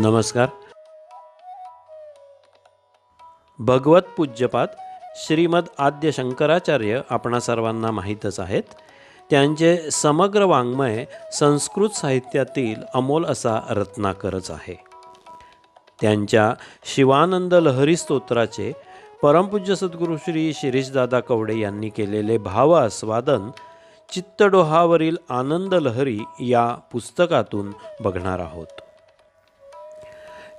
नमस्कार. भगवत पूज्यपात श्रीमद आद्य शंकराचार्य आपणा सर्वांना माहीतच आहेत. त्यांचे समग्र वाङ्मय संस्कृत साहित्यातील अमोल असा रत्नाकरच आहे. त्यांच्या शिवानंद लहरी स्तोत्राचे परमपूज्य सद्गुरू श्री शिरीषदादा कवडे यांनी केलेले भाव आस्वादन चित्तडोहावरील आनंद लहरी या पुस्तकातून बघणार आहोत.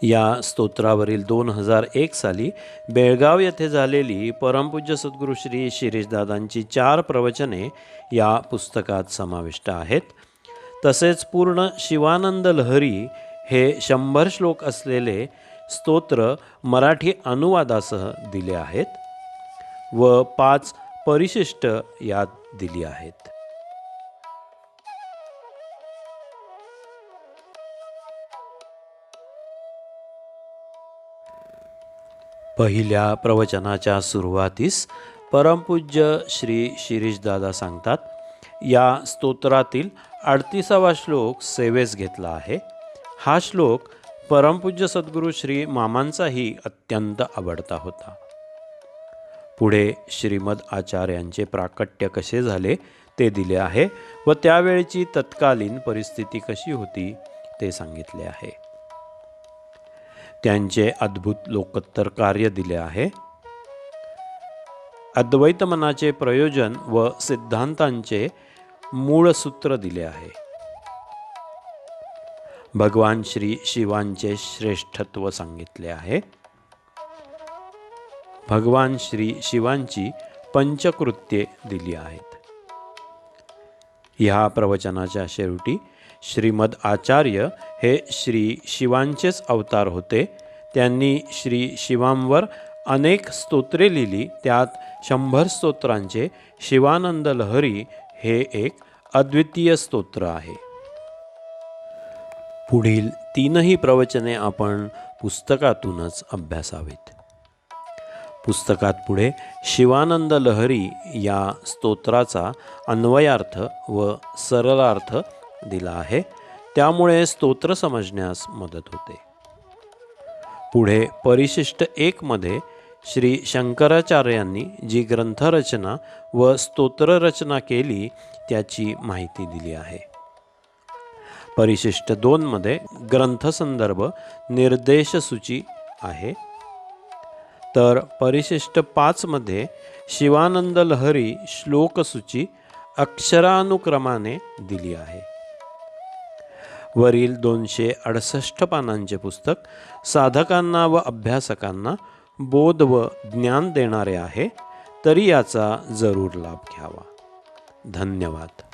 या स्तोत्रावरील दोन हजार एक साली बेळगाव येथे झालेली परमपूज्य सद्गुरू श्री शिरीषदादांची चार प्रवचने या पुस्तकात समाविष्ट आहेत. तसेच पूर्ण शिवानंद लहरी हे शंभर श्लोक असलेले स्तोत्र मराठी अनुवादासह दिले आहेत व पाच परिशिष्ट यात दिली आहेत. पहिल्या प्रवचनाच्या सुरुवातीस परमपूज्य श्री शिरीषदादा सांगतात या स्तोत्रातील अडतीसावा श्लोक सेवेस घेतला आहे. हा श्लोक परमपूज्य सद्गुरू श्री मामांचाही अत्यंत आवडता होता. पुढे श्रीमद आचार्यांचे प्राकट्य कसे झाले ते दिले आहे व त्यावेळची तत्कालीन परिस्थिती कशी होती ते सांगितले आहे. त्यांचे अद्भुत लोकोत्तर कार्य दिले आहे. अद्वैत मनाचे प्रयोजन व सिद्धांतांचे मूळ सूत्र दिले आहे. भगवान श्री शिवांचे श्रेष्ठत्व सांगितले आहे. भगवान श्री शिवांची पंचकृत्ये दिली आहेत. ह्या प्रवचनाच्या शेवटी श्रीमद आचार्य हे श्री शिवांचेच अवतार होते. त्यांनी श्री शिवांवर अनेक स्तोत्रे लिहिली. त्यात शंभर स्तोत्रांचे शिवानंद लहरी हे एक अद्वितीय स्तोत्र आहे. पुढील तीनही प्रवचने आपण पुस्तकातूनच अभ्यासावीत. पुस्तकात पुढे शिवानंद लहरी या स्तोत्राचा अन्वयार्थ व सरलार्थ दिला आहे. त्यामुळे स्तोत्र समजण्यास मदत होते. पुढे परिशिष्ट एकमध्ये श्री शंकराचार्यांनी जी ग्रंथरचना व स्तोत्ररचना केली त्याची माहिती दिली आहे. परिशिष्ट दोनमध्ये ग्रंथसंदर्भ निर्देशसूची आहे. तर परिशिष्ट पाचमध्ये शिवानंद लहरी श्लोकसूची अक्षरानुक्रमाने दिली आहे. वरील दोनशे अडसष्ट पानांचे पुस्तक साधकांना व अभ्यासकांना बोध व ज्ञान देणारे आहे तरी याचा जरूर लाभ घ्यावा. धन्यवाद.